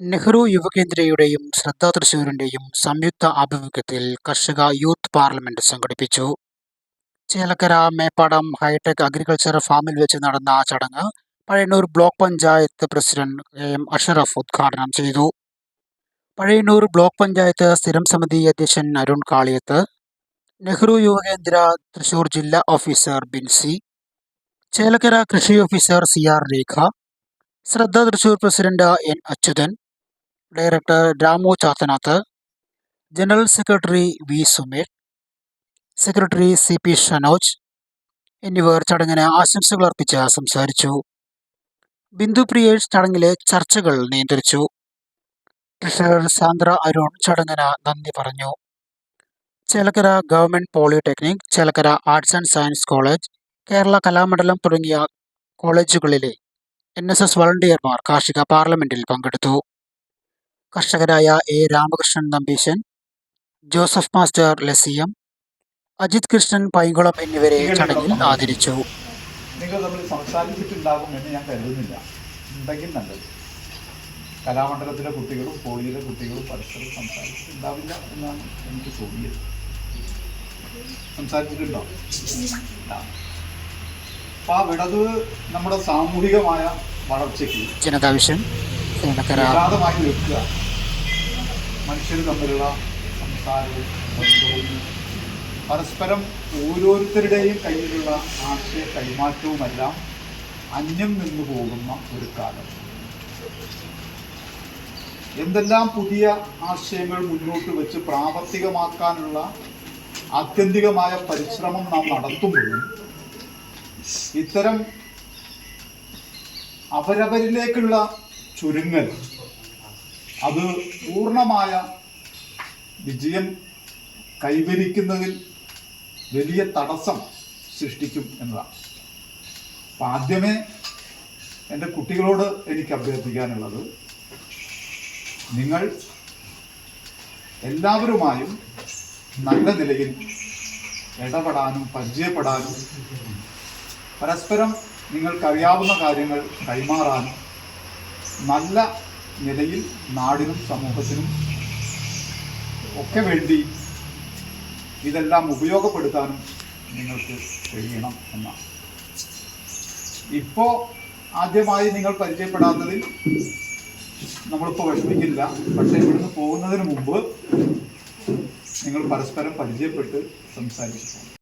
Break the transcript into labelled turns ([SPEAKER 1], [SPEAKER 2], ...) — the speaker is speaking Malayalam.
[SPEAKER 1] നെഹ്റു യുവകേന്ദ്രയുടെയും ശ്രദ്ധ തൃശൂരിന്റെയും സംയുക്ത ആഭിമുഖ്യത്തിൽ കർഷക യൂത്ത് പാർലമെന്റ് സംഘടിപ്പിച്ചു. ചേലക്കര മേപ്പാടം ഹൈടെക് അഗ്രികൾച്ചർ ഫാമിൽ വെച്ച് നടന്ന ചടങ്ങ് Pazhayannur block panchayat president K M Ashraf ഉദ്ഘാടനം ചെയ്തു. പഴയന്നൂർ ബ്ലോക്ക് പഞ്ചായത്ത് സ്ഥിരം സമിതി അധ്യക്ഷൻ അരുൺ കാളിയത്ത് നെഹ്റു യുവകേന്ദ്ര തൃശൂർ ജില്ലാ ഓഫീസർ ബിൻസി ചേലക്കര കൃഷി officer C R Rekha Shraddha Thrissur president N Achuthan director Ramu Chathanath general secretary V Sumesh secretary C P Shanoj എന്നിവർ ചടങ്ങിന് ആശംസകൾ അർപ്പിച്ച് സംസാരിച്ചു. ബിന്ദു പ്രിയേഷ് ചടങ്ങിലെ ചർച്ചകൾ നിയന്ത്രിച്ചു. ട്രഷറർ സാന്ദ്ര അരുൺ ചടങ്ങിന് നന്ദി പറഞ്ഞു. Chelakkara government polytechnic Chelakkara arts and science college Kerala Kalamandalam തുടങ്ങിയ കോളേജുകളിലെ എൻ എസ് എസ് വളണ്ടിയർമാർ കാർഷിക പാർലമെന്റിൽ പങ്കെടുത്തു. കർഷകരായ A. Ramakrishnan Nambeesan Joseph master ലസിയം Ajith Krishnan Painkulam എന്നിവരെ ചടങ്ങിൽ ആദരിച്ചു.
[SPEAKER 2] നിങ്ങൾ തമ്മിൽ സംസാരിച്ചിട്ടുണ്ടാകും എന്ന് ഞാൻ കരുതുന്നില്ല. ഉണ്ടെങ്കിൽ നല്ലത്. കലാമണ്ഡലത്തിലെ കുട്ടികളും പോളിയിലെ കുട്ടികളും പരസ്പരം സംസാരിച്ചിട്ടുണ്ടാവില്ല എന്നാണ് എനിക്ക് തോന്നിയത്. സംസാരിച്ചിട്ടുണ്ടോ. അപ്പൊ ആ വിടത് നമ്മുടെ സാമൂഹികമായ വളർച്ചയ്ക്ക്
[SPEAKER 1] ജനതാ വിഷാദമായി ചേലക്കര
[SPEAKER 2] നിൽക്കുക തമ്മിലുള്ള സംസാരവും ബന്ധവും പരസ്പരം ഓരോരുത്തരുടെയും കയ്യിലുള്ള ആശയ കൈമാറ്റവുമെല്ലാം അന്യം നിന്നു പോകുന്ന ഒരു കാലം. എന്തെല്ലാം പുതിയ ആശയങ്ങൾ മുന്നോട്ട് വെച്ച് പ്രാവർത്തികമാക്കാനുള്ള ആത്യന്തികമായ പരിശ്രമം നാം നടത്തുമ്പോഴും ഇത്തരം അവരവരിലേക്കുള്ള ചുരുങ്ങൽ അത് പൂർണമായ വിജയം കൈവരിക്കുന്നതിൽ വലിയ തടസ്സം സൃഷ്ടിക്കും എന്നതാണ്. അപ്പം ആദ്യമേ എന്റെ കുട്ടികളോട് എനിക്ക് അഭ്യർത്ഥിക്കാനുള്ളത് നിങ്ങൾ എല്ലാവരുമായും നല്ല നിലയിൽ ഇടപെടാനും പരിചയപ്പെടാനും പരസ്പരം നിങ്ങൾക്കറിയാവുന്ന കാര്യങ്ങൾ കൈമാറാനും നല്ല നിലയിൽ നാടിനും സമൂഹത്തിനും ഒക്കെ വേണ്ടി ഇതെല്ലാം ഉപയോഗപ്പെടുത്താനും നിങ്ങൾക്ക് കഴിയണം എന്നാണ്. ഇപ്പോൾ ആദ്യമായി നിങ്ങൾ പരിചയപ്പെടാത്തതിൽ നമ്മളിപ്പോൾ വിഷമിക്കില്ല. പക്ഷേ ഇവിടുന്ന് പോകുന്നതിന് മുമ്പ് നിങ്ങൾ പരസ്പരം പരിചയപ്പെട്ട് സംസാരിച്ചു